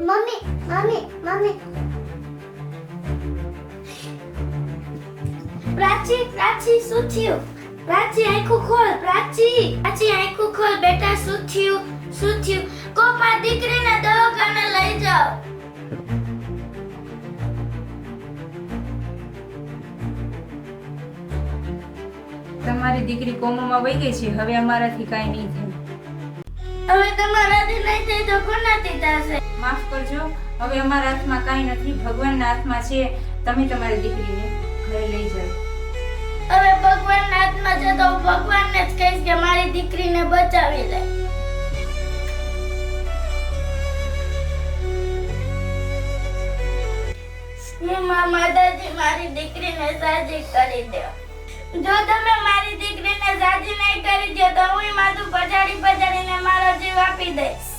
Mummy mummy mummy. Prachi Prachi શું થયું? પ્રાચી આંખો ખોલ પ્રાચી. પ્રાચી આંખો ખોલ બેટા શું થયું? શું થયું? કોપા દીકરીને દવાખાને લઈ જાઓ. તમારી દીકરી કોમામાં વહી ગઈ છે. હવે અમારાથી કાંઈ નહીં થાય. હવે તમારાથી નહીં થાય તો હવે અમારા હાથમાં કાંઈ નથી, ભગવાનના હાથમાં છે. તમે તમારી દીકરીને ઘરે લઈ જાઓ. હવે ભગવાનના હાથમાં છે તો ભગવાનને જ કહીશ કે મારી દીકરીને બચાવી લે. મારી દીકરીને સાજી કરી દો. જો તમે મારી દીકરીને સાજી નહીં કરી દો તો હું માથું પછાડી પછાડીને મારો જીવ આપી દઈશ.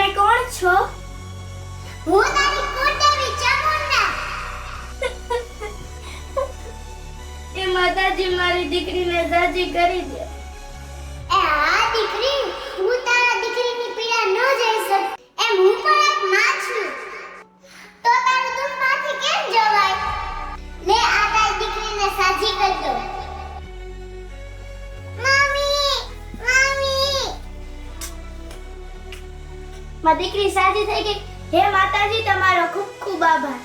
તમે કોણ છો? હું તારી કુળદેવી ચામુંડા. એ માતાજી મારી દીકરીને સાજી કરી દે. એ આ દીકરી હું મારી દીકરી સાજી થઈ ગઈ. હે માતાજી તમારો ખૂબ ખૂબ આભાર.